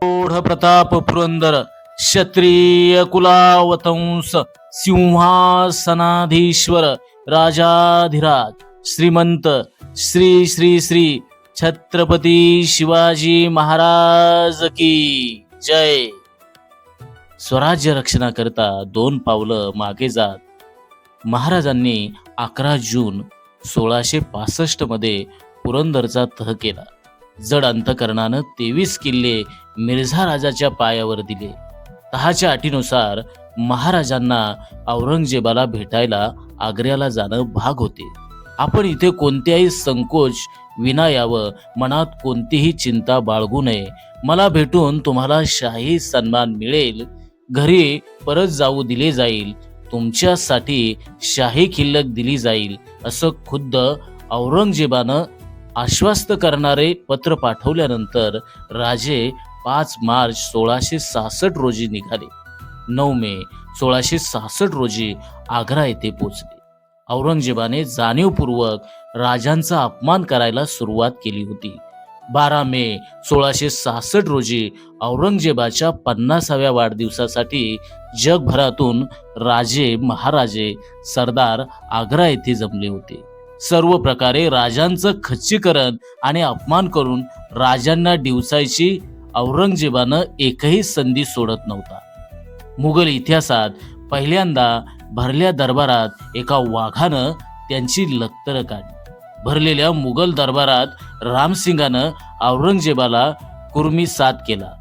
प्रौढ प्रताप पुरंदर क्षत्रिय कुलावतंस सिंहासनाधीश्वर राजाधिराज श्रीमंत श्री श्री श्री छत्रपती शिवाजी महाराज की जय. स्वराज्य रक्षणाकरता दोन पावलं मागे जात. महाराजांनी अकरा जून सोळाशे पासष्टमध्ये पुरंदरचा तह केला. जड अंतकरणानं तेवीस किल्ले मिर्झा राजाच्या पायावर दिले. तहाच्या अटीनुसार महाराजांना औरंगजेबाला भेटायला आग्र्याला जाणं भाग होते. आपण इथे कोणत्याही संकोच विना यावं मनात कोणतीही चिंता बाळगू नये. मला भेटून तुम्हाला शाही सन्मान मिळेल. घरी परत जाऊ दिले जाईल. तुमच्यासाठी शाही खिल्लक दिली जाईल असं खुद्द औरंगजेबानं आश्वस्त करणारे पत्र पाठवल्यानंतर राजे पाच मार्च सोळाशे सहासष्ट रोजी निघाले. नऊ मे सोळाशे सहासष्ट रोजी आग्रा येथे पोचले औरंगजेबाने जाणीवपूर्वक राजांचा अपमान करायला सुरुवात केली होती. बारा मे सोळाशे सहासष्ट रोजी औरंगजेबाच्या पन्नासाव्या वाढदिवसासाठी जगभरातून राजे महाराजे सरदार आग्रा येथे जमले होते. सर्व प्रकारे राजांचं खच्चीकरण आणि अपमान करून राजांना डिवसायची औरंगजेबानं एकही संधी सोडत नव्हता. मुघल इतिहासात पहिल्यांदा भरल्या दरबारात एका वाघानं त्यांची लक्तर काढली. भरलेल्या मुघल दरबारात रामसिंगानं औरंगजेबाला कुर्मी साथ केला.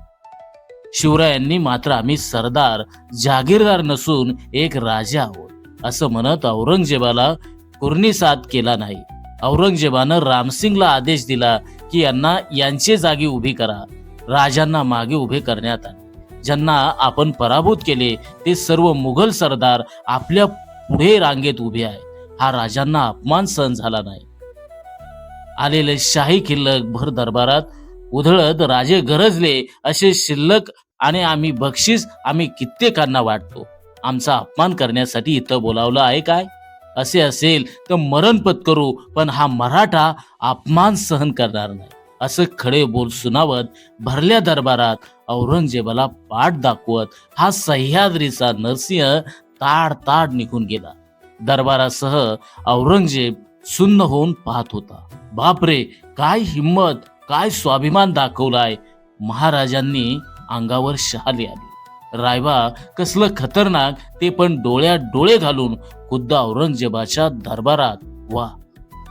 शिवरायांनी मात्र आम्ही सरदार जागीरदार नसून एक राजा आहोत असं म्हणत औरंगजेबाला कुर्नीसाद केला नाही. औरंगजेबानं रामसिंगला आदेश दिला की यांना यांचे जागी उभी करा. राजांना मागे उभे करण्यात आले. ज्यांना आपण पराभूत केले ते सर्व मुघल सरदार आपल्या पुढे रांगेत उभे आहे हा राजांना अपमान सहन झाला नाही. आलेले शाही किल्लक भर दरबारात उधळत राजे गरजले असे शिल्लक आणि आम्ही बक्षीस आम्ही कित्येकांना वाटतो. आमचा अपमान करण्यासाठी इथं बोलावलं आहे काय? असे असेल तर मरण पत्करू पण हा मराठा अपमान सहन करणार नाही. असं खडे बोल सुनावत भरल्या दरबारात औरंगजेबाला पाठ दाखवत हा सह्याद्रीचा नरसिंह ताड ताड निघून गेला. दरबारासह औरंगजेब सुन्न होऊन पाहत होता. बापरे काय हिंमत काय स्वाभिमान दाखवलाय. महाराजांनी अंगावर शहाली आली रायबा कसलं खतरनाक ते पण डोळ्यात डोळे घालून खुद्द औरंगजेबाच्या दरबारात वा.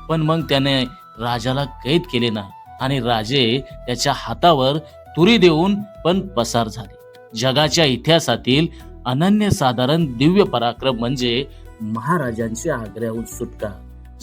पण मग त्याने राजाला कैद केले ना आणि राजे त्याच्या हातावर तुरी देऊन पण पसार झाले. जगाच्या इतिहासातील अनन्यसाधारण दिव्य पराक्रम म्हणजे महाराजांची आग्र्याहून सुटका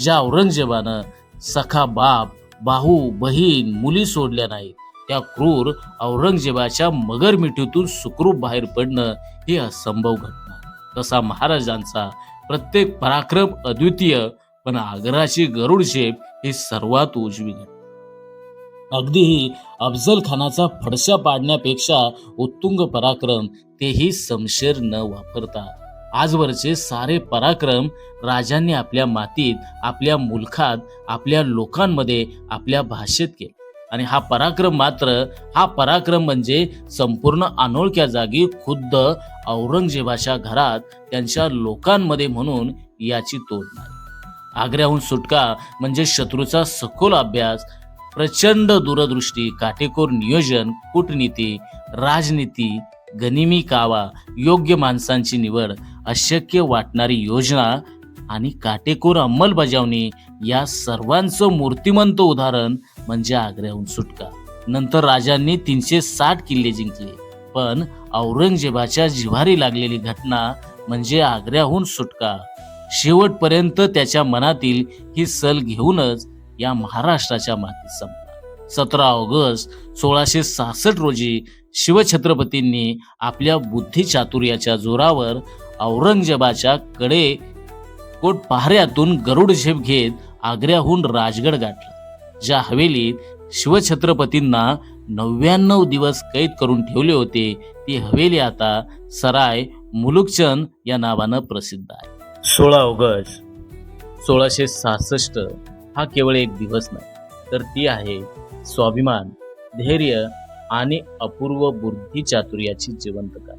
ज्या औरंगजेबानं सखा बाप बाहू बहीण मुली सोडल्या नाहीत. त्या क्रूर औरंगजेबाच्या मगर मिठीतून सुखरूप बाहेर पडणं ही असंभव घटना. तसा महाराजांचा प्रत्येक पराक्रम अद्वितीय पण आग्राची गरुड झेप ही सर्वात उजवी घटना. अगदीही अफजल खानाचा फडशा पाडण्यापेक्षा उत्तुंग पराक्रम तेही समशेर न वापरता. आजवरचे सारे पराक्रम राजांनी आपल्या मातीत आपल्या मुलखात आपल्या लोकांमध्ये आपल्या भाषेत केले. आणि हा पराक्रम मात्र हा पराक्रम म्हणजे संपूर्ण अनोळख्या जागी खुद्द औरंगजेबाच्या घरात त्यांच्या लोकांमध्ये म्हणून याची तोड नाही आग्र्याहून सुटका म्हणजे शत्रूचा सखोल अभ्यास प्रचंड दूरदृष्टी काटेकोर नियोजन कूटनीती राजनीती गनिमी कावा योग्य माणसांची निवड अशक्य वाटणारी योजना आणि काटेकोर अंमलबजावणी या सर्वांचं मूर्तिमंत उदाहरण म्हणजे आग्र्याहून सुटका. नंतर राजांनी तीनशे साठ किल्ले जिंकले. पण औरंगजेबाच्या जिव्हारी लागलेली घटना म्हणजे आग्र्याहून सुटका. शेवटपर्यंत त्याच्या मनातील ही सल घेऊनच या महाराष्ट्राच्या मातीत संपला. सतरा ऑगस्ट सोळाशे सहासष्ट रोजी शिवछत्रपतींनी आपल्या बुद्धी चातुर्याच्या जोरावर औरंगजेबाच्या कडे कोट पहाऱ्यातून गरुड झेप घेत आग्र्याहून राजगड गाठला ज्या हवेलीत शिवछत्रपतींना नव्याण्णव दिवस कैद करून ठेवले होते ती हवेली आता सराय मुलुकचंद या नावानं प्रसिद्ध आहे. सोळा ऑगस्ट. सोळाशे सहासष्ट हा केवळ एक दिवस नाही तर ती आहे स्वाभिमान धैर्य आणि अपूर्व बुद्धी चातुर्याची जिवंतता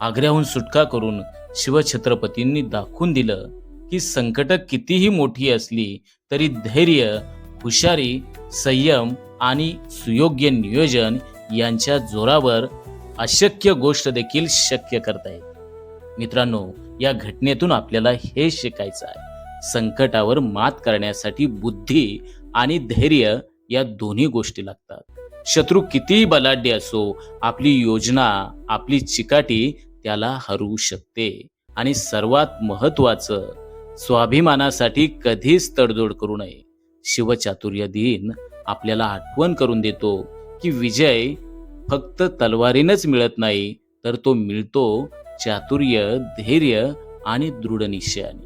आग्र्याहून सुटका करून शिवछत्रपतींनी दाखवून दिलं की संकट कितीही मोठी असली तरी धैर्य हुशारी संयम आणि सुयोग्य नियोजन यांच्या जोरावर अशक्य गोष्ट देखील शक्य करता येते मित्रांनो या घटनेतून आपल्याला हे शिकायचं आहे. संकटावर मात करण्यासाठी बुद्धी आणि धैर्य या दोन्ही गोष्टी लागतात. शत्रू कितीही बलाढ्य असो आपली योजना आपली चिकाटी त्याला हरवू शकते. आणि सर्वात महत्वाचं स्वाभिमानासाठी कधीच तडजोड करू नये. शिवचातुर्य दिन आपल्याला आठवण करून देतो की विजय फक्त तलवारीनच मिळत नाही तर तो मिळतो चातुर्य धैर्य आणि दृढ निश्चयाने.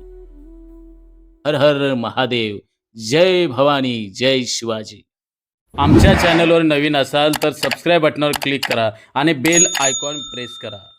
हर हर महादेव जय भवानी जय शिवाजी. आमच्या चॅनलवर नवीन असाल तर सबस्क्राईब बटनावर क्लिक करा आणि बेल आयकॉन प्रेस करा.